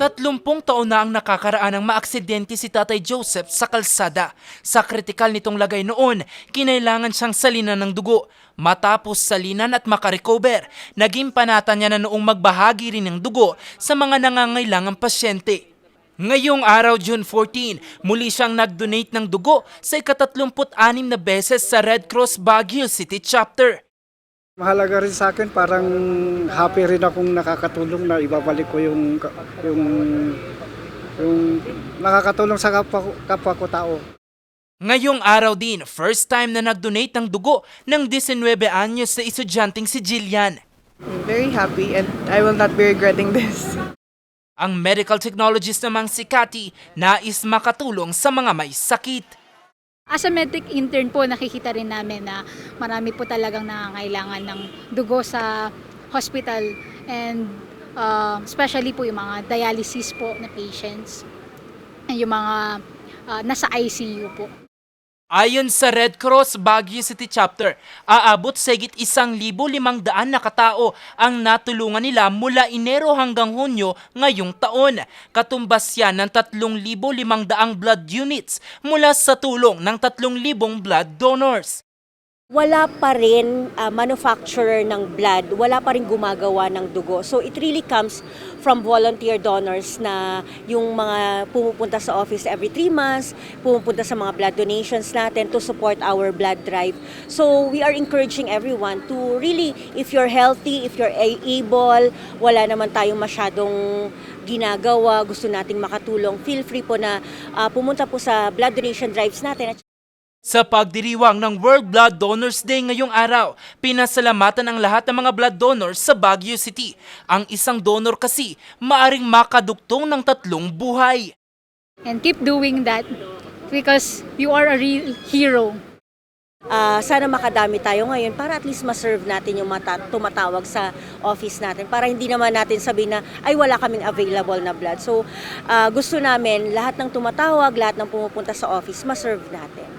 Tatlumpung taon na ang nakakaraan ng maaksidente si Tatay Joseph sa kalsada. Sa kritikal nitong lagay noon, kinailangan siyang salinan ng dugo. Matapos salinan at makarecover, naging panata niya na noong magbahagi rin ng dugo sa mga nangangailangang pasyente. Ngayong araw, June 14, muli siyang nag-donate ng dugo sa ikatatlumput-anim na beses sa Red Cross Baguio City Chapter. Mahalaga rin sa akin, parang happy rin akong nakakatulong na ibabalik ko yung yung yung nakakatulong sa kapwa, ko- kapwa ko tao. Ngayong araw din, first time na nag-donate ng dugo ng 19 anyos na estudyanteng si Jillian. I'm very happy and I will not be regretting this. Ang medical technologist namang si Cathy nais makatulong sa mga may sakit. As a medic intern po, nakikita rin namin na marami po talagang nangangailangan ng dugo sa hospital and uh, especially po yung mga dialysis po na patients and yung mga uh, nasa ICU po. Ayon sa Red Cross Baguio City Chapter, aabot sa higit isang libo limang daan na katao ang natulungan nila mula Enero hanggang Hunyo ngayong taon. Katumbas yan ng 3,500 blood units mula sa tulong ng 3,000 blood donors. Wala pa rin ah, manufacturer ng blood, wala pa rin gumagawa ng dugo. So it really comes from volunteer donors na yung mga pumupunta sa office every three months, pumupunta sa mga blood donations natin to support our blood drive. So we are encouraging everyone to really, if you're healthy, if you're able, wala naman tayong masyadong ginagawa, gusto nating makatulong, feel free po na ah, pumunta po sa blood donation drives natin. Sa pagdiriwang ng World Blood Donors Day ngayong araw, pinasalamatan ang lahat ng mga blood donors sa Baguio City. Ang isang donor kasi maaring makadugtong ng tatlong buhay. And keep doing that because you are a real hero. Ah, sana makadami tayo ngayon para at least ma-serve natin yung mata- tumatawag sa office natin para hindi naman natin sabihin na ay wala kaming available na blood. So ah, gusto namin lahat ng tumatawag, lahat ng pumupunta sa office, ma-serve natin.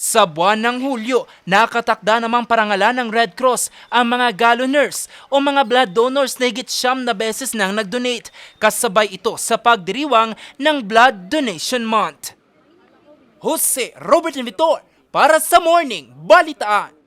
Sa buwan ng Hulyo, nakatakda namang parangalan ng Red Cross ang mga galloners o mga blood donors na higit siyam na beses nang nag-donate. Kasabay ito sa pagdiriwang ng Blood Donation Month. Jose Robert Invitor para sa Morning Balitaan.